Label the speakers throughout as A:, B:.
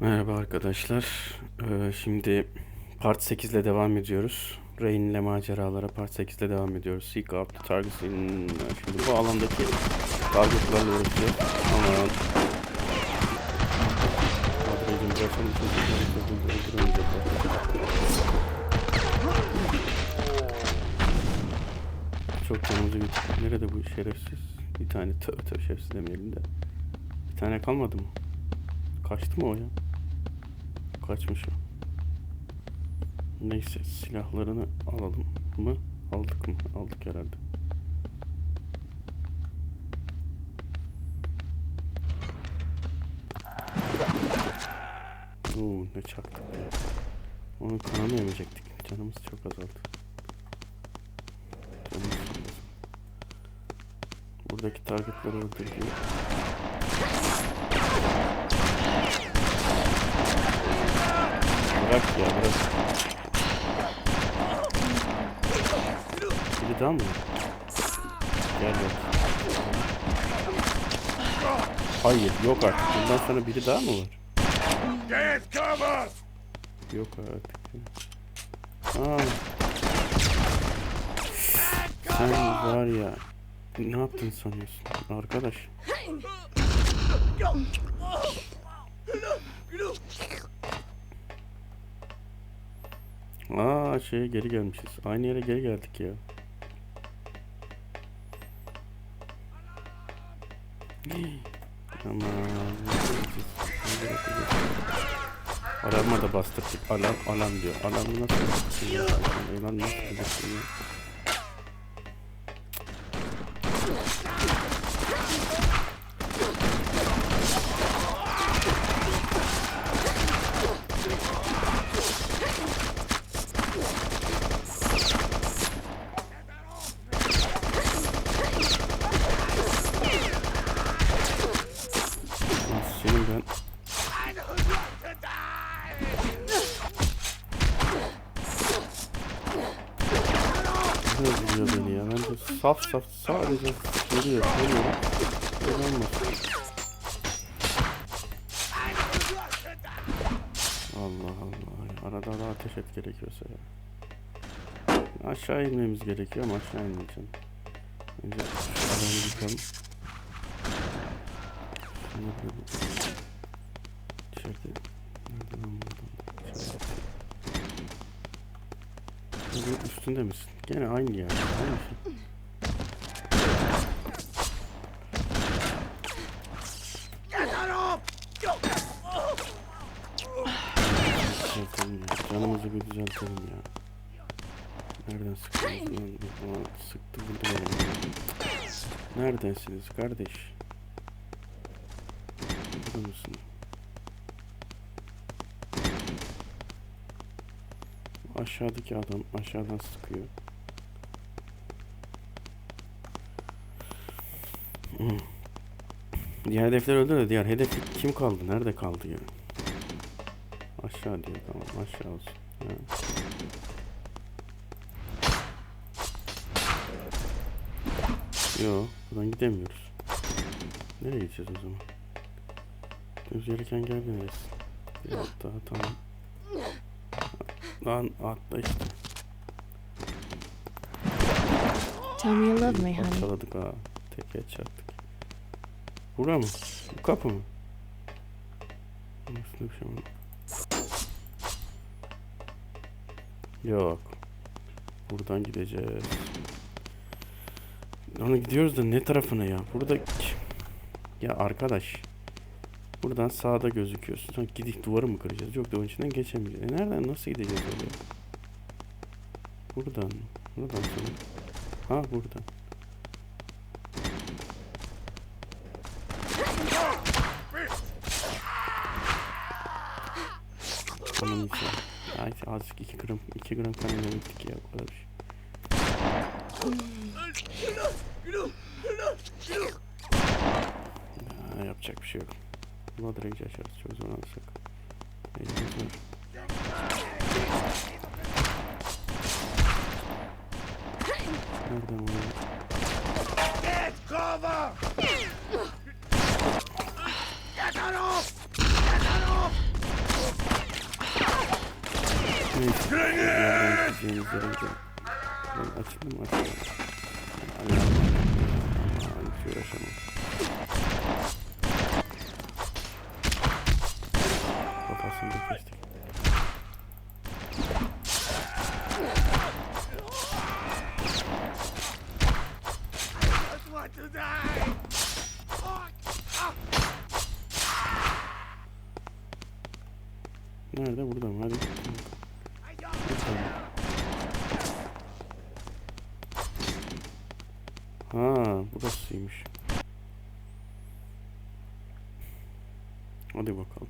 A: Merhaba arkadaşlar. Ee, şimdi part 8 ile devam ediyoruz. Rain ile maceralara part 8 ile devam ediyoruz. Seek out the targets in... Şimdi bu alandaki targetlarla uğraşacağız. Ama... Çok canımızı bitirdik. Nerede bu şerefsiz? Bir tane tövbe tövbe şerefsiz demeyelim de. Bir tane kalmadı mı? Kaçtı mı o ya? Kaçmış o. Neyse silahlarını alalım mı? Aldık mı? Aldık herhalde. Oo ne çaktık ya. Onu yemeyecektik. Canımız çok azaldı. Canımız. Buradaki targetleri öldürdük. Bırak ya bırak. Biri daha mı? Gel bak. Hayır yok artık. Bundan sonra biri daha mı var? Yok artık. Aa. Sen var ya. Ne yaptın sanıyorsun arkadaş? Aa şeye geri gelmişiz. Aynı yere geri geldik ya. Aman. Alarma da bastırdık. Alarm, alarm diyor. Alarmı nasıl? Alarm nasıl bastırdın ya? Lan Senin ben... Ne vuruyor beni ya? Ben de saf saf sadece geliyor. Ben olmasın. Allah Allah. Arada da ateş et gerekiyorsa ya. Aşağı inmemiz gerekiyor ama aşağı inmeyeceğim. Önce adamı yıkalım. İçeride... Nerede lan bu adam? İçeride. Bugün üstünde misin? Gene aynı yer. Aynı şey. Canımızı bir düzeltelim ya. Nereden? Ulan sıktı vurdu beni. Neredensiniz kardeş? Burada mısın? Aşağıdaki adam aşağıdan sıkıyor. Diğer hedefler öldü de diğer hedef kim kaldı? Nerede kaldı ya? Aşağı diyor tamam aşağı olsun. Yo buradan gidemiyoruz. Nereye gideceğiz o zaman? Düz gereken geldi neresi? Bir daha tamam. Lan atla işte.
B: Tell me you love me, honey.
A: Parçaladık ha. Teke çarptık. Bura mı? Bu kapı mı? Nasıl bir şey mi? Yok. Buradan gideceğiz. Onu gidiyoruz da ne tarafına ya? Burada ya arkadaş. Buradan sağda gözüküyorsun. Sonra gidip duvarı mı kıracağız? Yok onun içinden geçemeyeceğiz. E nereden nasıl gideceğiz oraya? Buradan. Buradan sonra. Ha buradan. İçin. Ay azıcık 2 gram 2 gram kan yemedik ya bu kadar bir şey. Ha, yapacak bir şey yok. Buna direkt açarız çok zaman alırsak. Elimizde var. Nereden vuruyor?
C: Get cover! Get off!
A: Yerince. Ben açıldı mı. Allah'ım hiç uğraşamam. Kafasını da kestik. Nerede? Burada mı? Hadi. Ha, burasıymış. Hadi bakalım.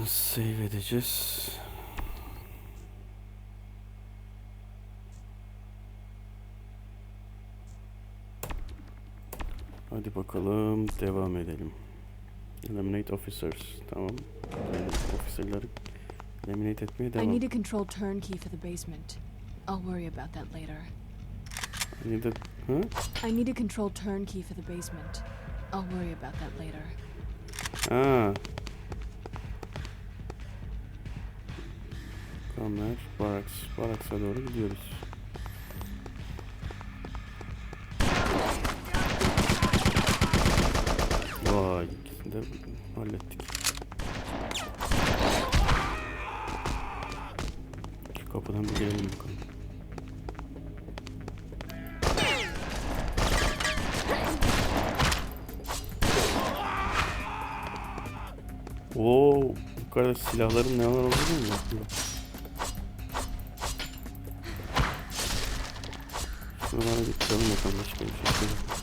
A: Nasıl save edeceğiz? Hadi bakalım devam edelim. Eliminate officers. Tamam. Yani officerları eliminate etmeye
B: I
A: devam.
B: need a controlled turnkey for the basement. I'll worry about that later.
A: Need a, ha?
B: I need a controlled turnkey for the basement. I'll worry about that later.
A: Ha. Kamer, Barracks. Barracks'a doğru gidiyoruz. Vay, ikisini de hallettik. Şu kapıdan bir girelim bakalım. Oo, bu kadar silahların ne var olduğunu mu Şuralara bir çıkalım bakalım başka bir şey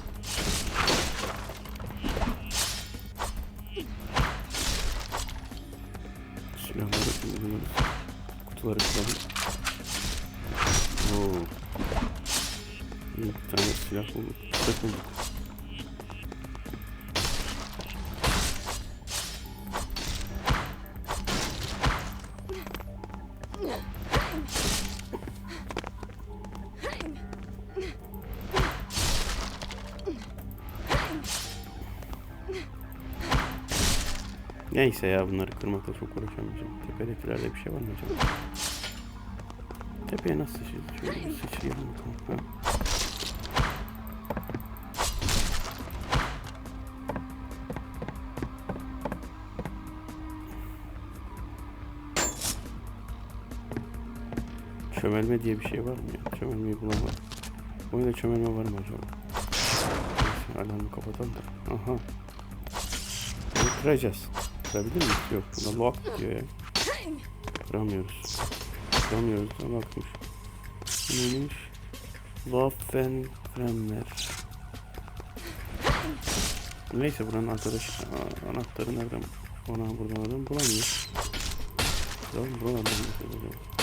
A: Neyse ya bunları kırmakla çok uğraşamayacağım. Tepedekilerde bir şey var mı acaba? Tepeye nasıl sıçrayacağız? Şöyle bir sıçrayalım bakalım. Ha. Çömelme diye bir şey var mı ya? Çömelmeyi bulamadım. Bu oyunda çömelme var mı acaba? Neyse alarmı kapatalım da. Aha. Bunu kıracağız. Kırabilir miyiz? Yok. Buna lock diyor ya. Kıramıyoruz. Kıramıyoruz. Ne bakmış. Neymiş? Lock and Kremler. Neyse buranın arkadaş anahtarı nereden? Ona buradan adam bulamıyor. Tamam buradan nasıl?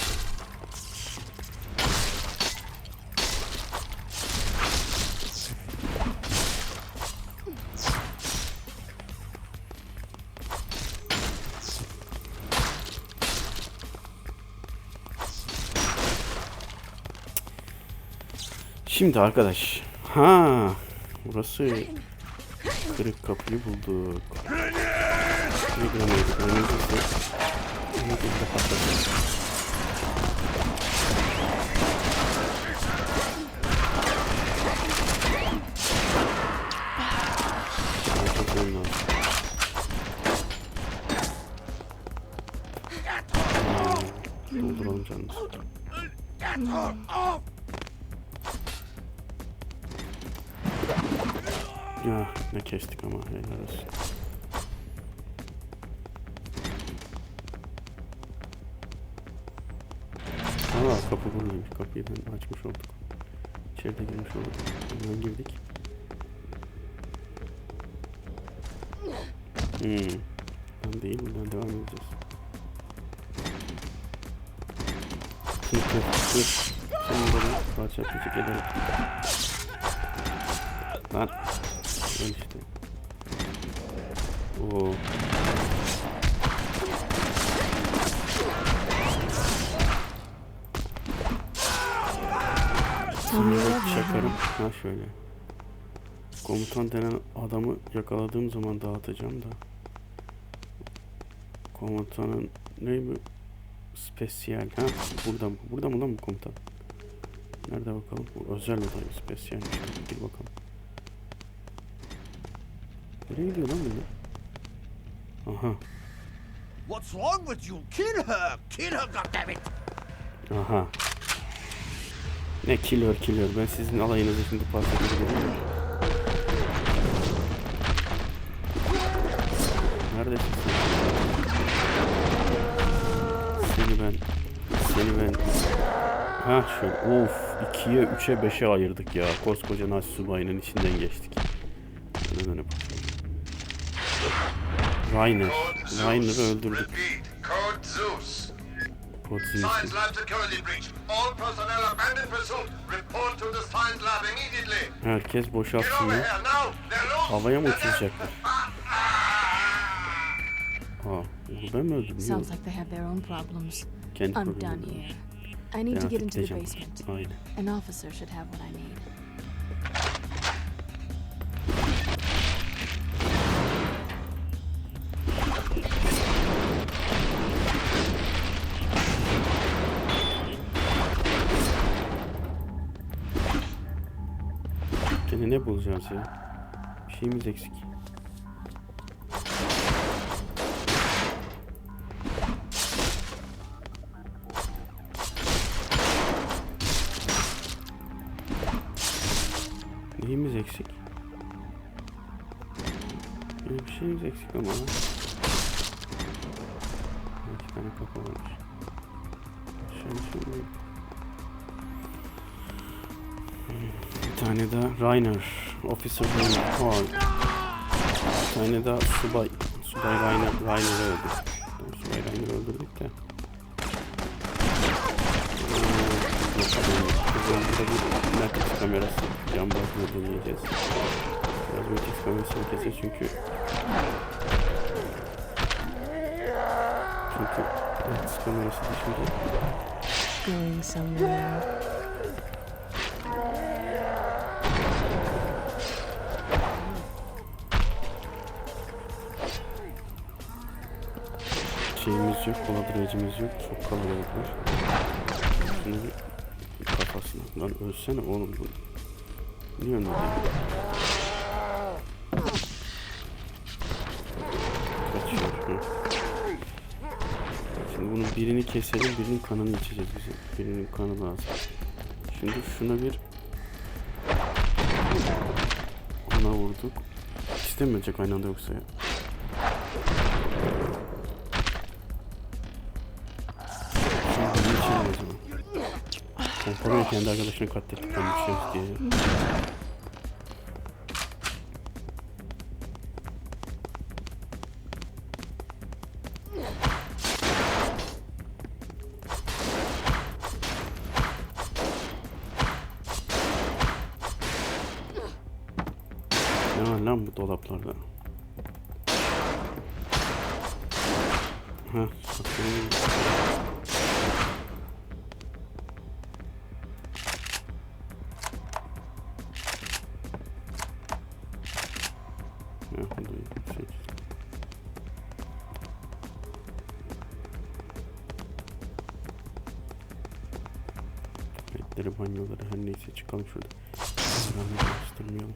A: Şimdi arkadaş. Ha, burası kırık kapıyı bulduk. Ne granaydı? Granaydı ise granaydı de patladı. Patlatmam lazım. Hmm, Dolduralım canını. Ne kestik ama helal olsun. Aa kapı buradaymış. Kapıyı ben açmış olduk. İçeride girmiş olduk. Hemen girdik. Hmm. Ben değil buradan devam edeceğiz. Kır kır. Senin de parça küçük ederim. Lan. İşte. Oo. Şimdi çakarım. Ha şöyle. Komutan denen adamı yakaladığım zaman dağıtacağım da. Komutanın ne bu? Spesiyel. Ha burada mı? Burada mı lan bu komutan? Nerede bakalım? Bu özel odayı spesiyel. Gir bakalım. Nereye gidiyor lan bunlar? Aha.
C: What's wrong with you? Kill her! Kill her, goddammit!
A: Aha. Ne killer killer. Ben sizin alayınızı şimdi parçalayacağım. Neredesin sen? Seni ben... Seni ben... Ha şöyle. Of. ikiye, üçe, beşe ayırdık ya. Koskoca Nazi subayının içinden geçtik. Dönüp. Rainer. Rainer'ı öldürdük.
D: Repeat, Code Zeus.
A: Podzimisi.
D: Science lab security breach. All personnel abandon pursuit. Report to the science lab immediately.
A: Herkes
D: Get
A: boşaltsın
D: over
A: ya.
D: here now. They're loose.
A: Havaya mı
D: And then-
A: uçuracaklar? Aa, ben mi öldüm?
B: Sounds
A: Yok.
B: like they have their own problems.
A: Kendi
B: I'm done
A: problemleri
B: here.
A: var.
B: I need
A: Ben
B: to get
A: artık
B: into the
A: gideceğim.
B: basement.
A: Aynen.
B: An officer should have what I need.
A: Bulacağız ya? Bir şeyimiz eksik. Neyimiz eksik? Bir şeyimiz eksik ama. İki tane kapı varmış. Şöyle şöyle. Tane daha Rainer. Officer Rainer. Hall. Bir tane daha subay. Subay Rainer, Rainer'ı öldürdük. Subay Rainer'ı öldürdük de. Ee, burada bir Matrix kamerası. Cam bakımı deneyeceğiz. Biraz Matrix kamerasını keseceğiz çünkü çünkü Matrix kamerası dışında
B: Going somewhere.
A: Şeyimiz yok, koladıraçımız yok. Çok kalabalıklar. Şunu bir. Lan ölsene oğlum bu. Niye ölmedi? Kaçıyor. Hı. Şimdi bunun birini keselim, birinin kanını içeceğiz bize. Birinin kanı lazım. Şimdi şuna bir ona vurduk. Ölecek aynı anda yoksa ya? Pompalıyor kendi arkadaşını katletti. Ben düşüyoruz diye. Ne var lan bu dolaplarda? Etleri, banyoları her neyse çıkalım şurada. Karıştırmayalım.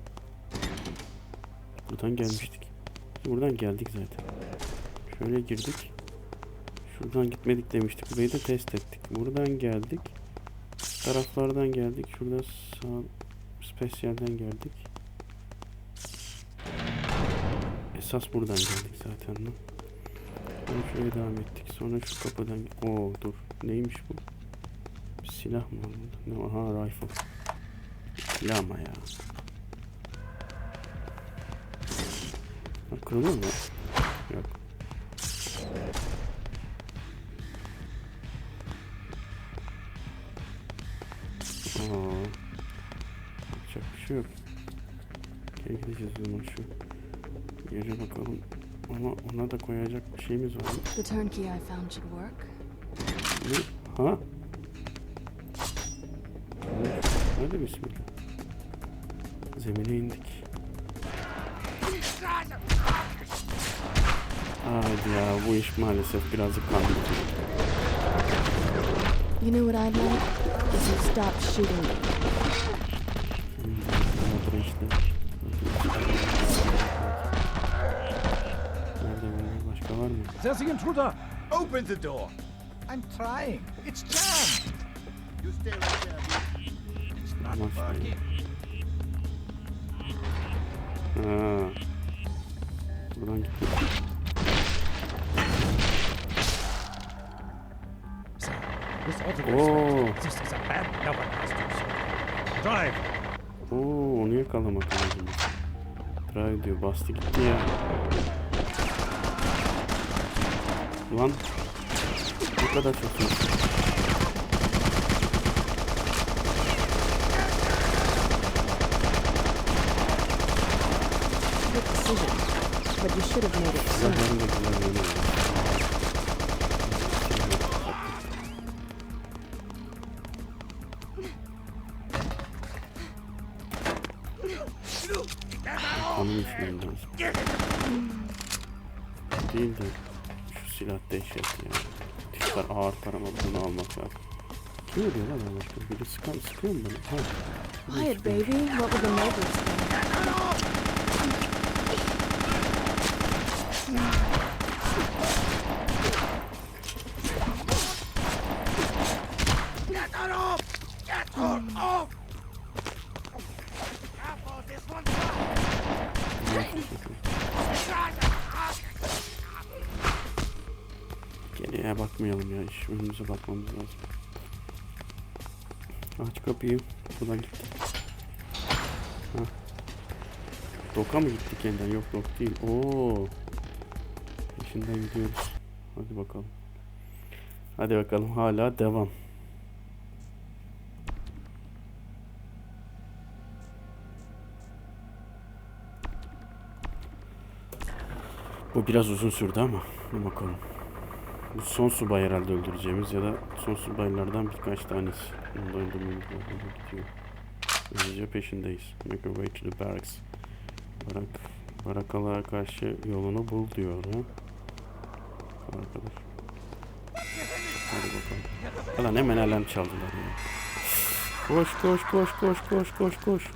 A: Buradan gelmiştik. Buradan geldik zaten. Şöyle girdik. Şuradan gitmedik demiştik. Burayı da test ettik. Buradan geldik. Taraflardan geldik. Şurada sağ spesiyelden geldik. Esas buradan geldik zaten. lan. Sonra şuraya devam ettik. Sonra şu kapıdan... Oo dur. Neymiş bu? Silah mı? var burada? Ne? Aha rifle. Silah ama ya. Ha, kırılıyor mu? Yok. Aa. Yapacak bir şey yok. Geri gideceğiz o şu yere bakalım. Ama ona da koyacak bir şeyimiz var mı?
B: The turnkey I found should work.
A: Ne? Ha? Hadi bismillah. Zemine indik. Haydi ya bu iş maalesef birazcık kandırıcı.
B: You know what I'd like? Is you stop shooting me.
E: There's the intruder!
C: Open the door.
E: I'm trying. It's jammed.
C: You stay right there.
E: It's not working.
A: Ha. Buradan gitti.
E: So, with all the
A: Oo.
E: Drive!
A: Oo onu yakalamak lazım. Drive diyor bastı gitti ya. Lan. Ne kadar çok
B: decision. But you should have made it sooner.
A: Kanım içmem lazım. Değil de silah dehşet ya. Tipler ağır para ama bunu almak lazım. Kim ödüyor lan Allah aşkına? Biri sıkan, sıkıyor mu bana? Ha.
B: Quiet, baby. What would the neighbors think?
A: Önümüze bakmamız lazım. Aç kapıyı. Buradan gitti. Doka mı gitti kendinden? Yok dok değil. Oo. Peşinden gidiyoruz. Hadi bakalım. Hadi bakalım hala devam. Bu biraz uzun sürdü ama bakalım. Bu son subay herhalde öldüreceğimiz ya da son subaylardan birkaç tanesi. Onu da peşindeyiz. Make our way to the barracks. Barak, barakalara karşı yolunu bul diyor ha. Arkadaş. Hadi bakalım. Ulan hemen alarm çaldılar ya. Koş koş koş koş koş koş koş.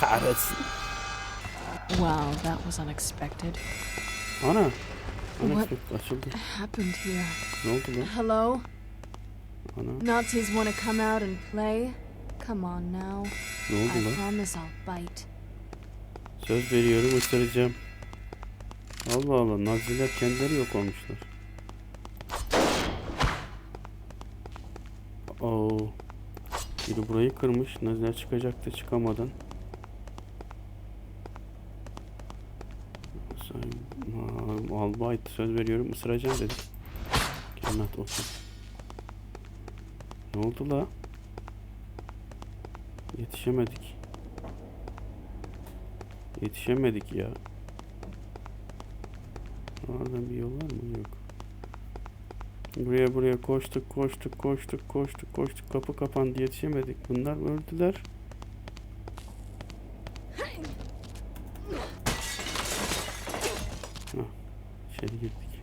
A: Kahretsin.
B: Wow, that was unexpected.
A: Ana.
B: What?
A: Unexpected açıldı.
B: Happened here.
A: Ne oldu lan?
B: Hello?
A: Ana.
B: Nazis want to come out and play? Come on now.
A: Ne oldu
B: I
A: lan?
B: promise I'll bite.
A: Söz veriyorum ısıracağım. Allah Allah Naziler kendileri yok olmuşlar. Oo. Biri burayı kırmış. Naziler çıkacaktı çıkamadan. Albayt söz veriyorum ısıracağım dedi. Cennet olsun. Ne oldu la? Yetişemedik. Yetişemedik ya. Oradan bir yol var mı? Yok. Buraya buraya koştuk koştuk koştuk koştuk koştuk kapı kapandı yetişemedik. Bunlar öldüler. Hah, içeri girdik.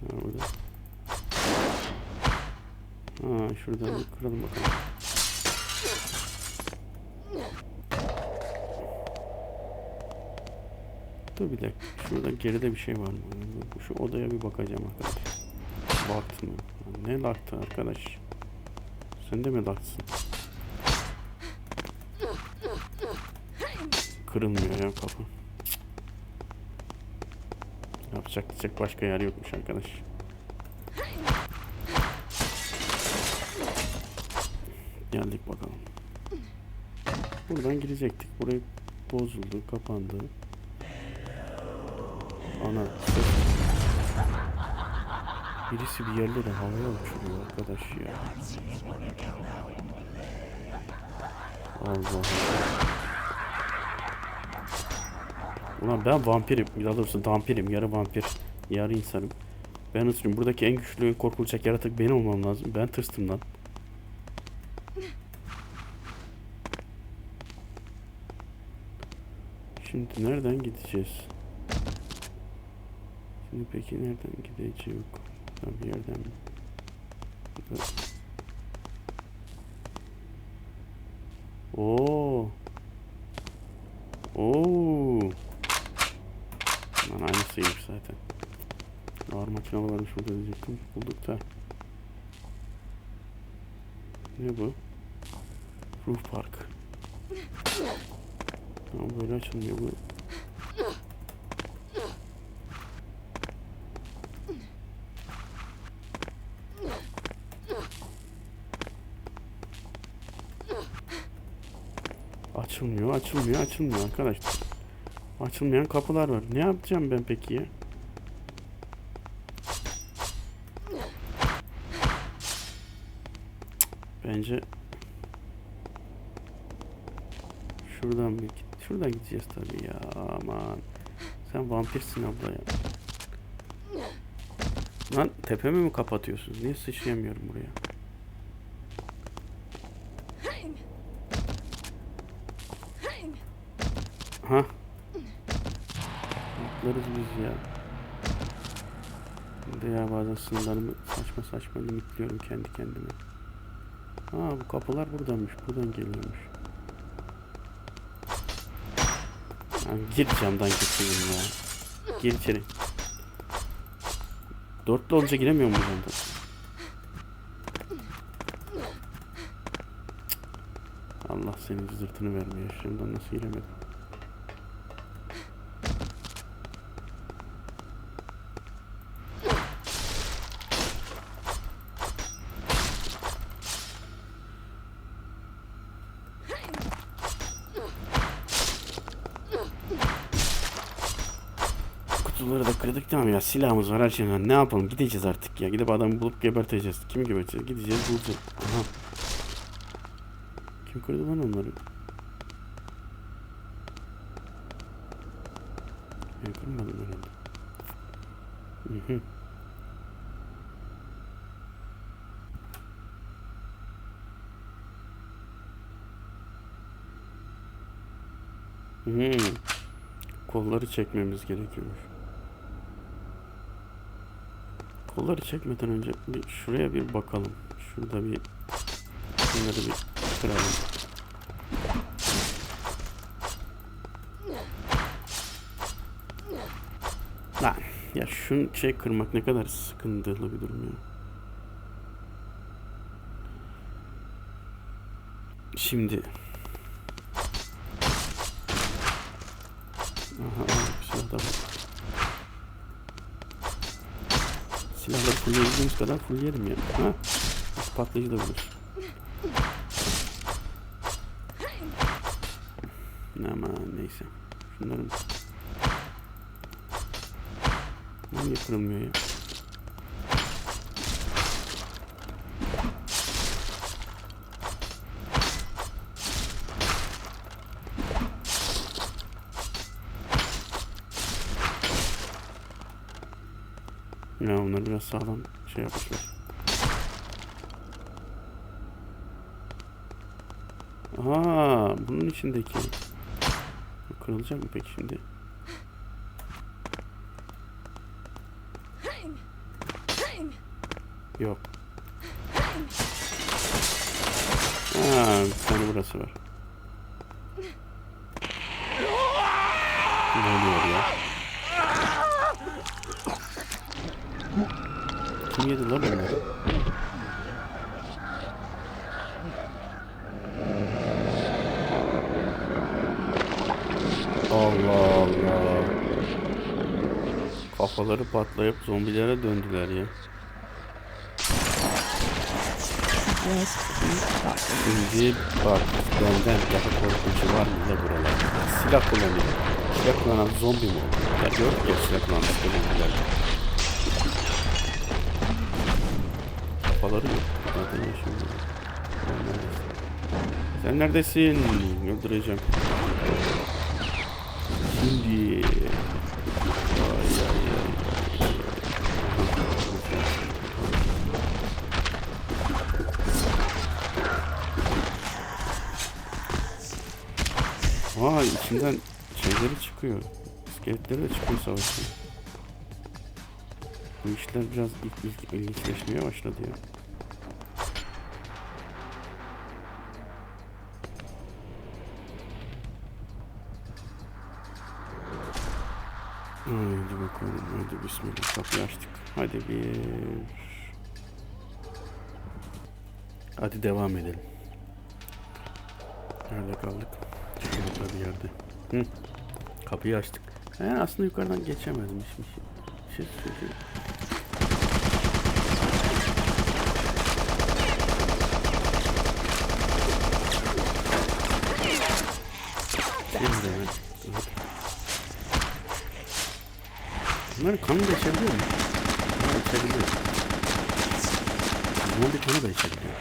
A: Ha, burada. Ha, şuradan bir kıralım bakalım. Dur bir dakika. Şurada geride bir şey var mı? Şu odaya bir bakacağım arkadaş. Lakt mı? Ne laktı arkadaş? Sen de mi laktsın? Kırılmıyor ya kapı. Yapacak diyecek başka yer yokmuş arkadaş. Geldik bakalım. Buradan girecektik. Burayı bozuldu, kapandı. Ana. Birisi bir yerlere havaya uçuruyor arkadaş ya. Allah Allah. Ulan ben vampirim. Daha doğrusu vampirim. Yarı vampir. Yarı insanım. Ben ısırıyorum. Buradaki en güçlü korkulacak yaratık benim olmam lazım. Ben tırstım lan. Şimdi nereden gideceğiz? Şimdi peki nereden gideceğiz? Tam bir yerden mi? Oo. Oo. Aynısıymış zaten. Ağır makine varmış burada diyecektim. Bulduk da. Ne bu? Roof Park. Ama böyle açılmıyor bu. Açılmıyor, açılmıyor, açılmıyor arkadaşlar. Açılmayan kapılar var. Ne yapacağım ben peki ya? Bence şuradan bir. Şuradan gideceğiz tabii ya. Aman. Sen vampirsin abla ya. Lan tepemi mi kapatıyorsunuz? Niye sıçrayamıyorum buraya? Ha. Atlarız biz ya. Bir de ya bazen sınırlarımı saçma saçma limitliyorum kendi kendime. Ha bu kapılar buradanmış. Buradan geliyormuş. Ha, gir camdan gitsin ya. Gir içeri. Dörtlü olunca giremiyor mu camdan? Allah senin zırtını vermiyor. Şundan nasıl giremedim? Kutuları da kırdık tamam ya silahımız var her şey var. Ne yapalım gideceğiz artık ya. Gidip adamı bulup geberteceğiz. Kimi geberteceğiz? Gideceğiz bulacağız. Aha. Kim kırdı lan onları? Ben kırmadım herhalde. Hı hı. Hmm. Kolları çekmemiz gerekiyormuş. Kolları çekmeden önce bir şuraya bir bakalım. Şurada bir şunları bir kıralım. Lan ya şun şey kırmak ne kadar sıkıntılı bir durum ya. Şimdi Aha, aha silah da var. Silahları fullleyebildiğimiz kadar fullleyelim ya. Ha? Patlayıcı da bulur. Aman neyse. Şunların... Niye kırılmıyor ya? Biraz sağlam şey yapmışlar. Aa, bunun içindeki. Kırılacak mı peki şimdi? Yok. Aa, bir tane burası var. Ne oluyor ya? Yedi lan onları? Allah Allah. Kafaları patlayıp zombilere döndüler ya. Şimdi bak benden daha korkuncu var mı da buralarda? Silah kullanıyor. Silah kullanan zombi mi olur? Ya gördük ya silah kullanan zombiler. Kafaları yok. Zaten yaşıyor. Sen neredesin? Sen neredesin? Öldüreceğim. Şimdi. Ay içinden şeyleri çıkıyor. İskeletleri de çıkıyor savaşta. Bu işler biraz ilginçleşmeye başladı ya. Hadi bismillah. Kapıyı açtık. Hadi bir... Hadi devam edelim. Nerede kaldık? Burada bir yerde. Hı. Kapıyı açtık. He, aslında yukarıdan geçemezmişmiş. Şey söyleyeyim. Şimdi ben... Bunların kanı da içebiliyor mu? Bunlar içebiliyor. Zombi kanı da içebiliyor.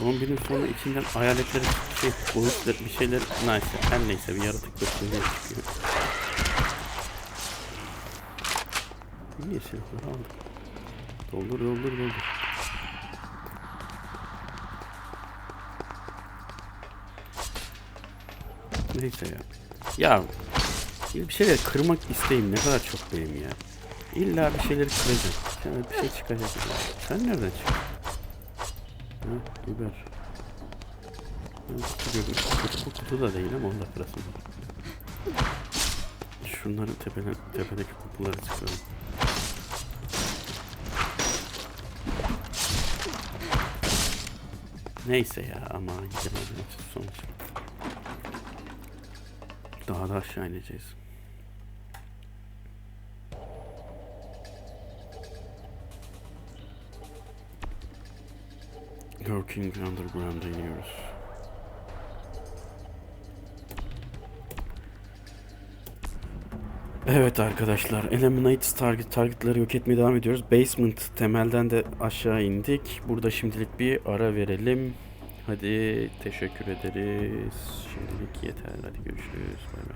A: Zombinin sonra içinden hayaletleri şey, boyutlar bir şeyler neyse her neyse bir yaratık götürüyor çıkıyor. Niye silahları aldık? Doldur doldur doldur. Neyse ya. Ya bir şeyler kırmak isteğim ne kadar çok benim ya. İlla bir şeyleri. Yani bir şey çıkacak. Sen nereden çıktın? Ha, biber. Kutu. Kutu, da değil ama onda kırasın var. Şunların tepeden, tepedeki kutuları çıkaralım. Neyse ya ama gidemedim sonuç. Daha da aşağı ineceğiz. Working Underground'a iniyoruz. Evet arkadaşlar, Eliminate target targetları yok etmeye devam ediyoruz. Basement temelden de aşağı indik. Burada şimdilik bir ara verelim. Hadi teşekkür ederiz. Şimdilik yeter. Hadi görüşürüz. Bay.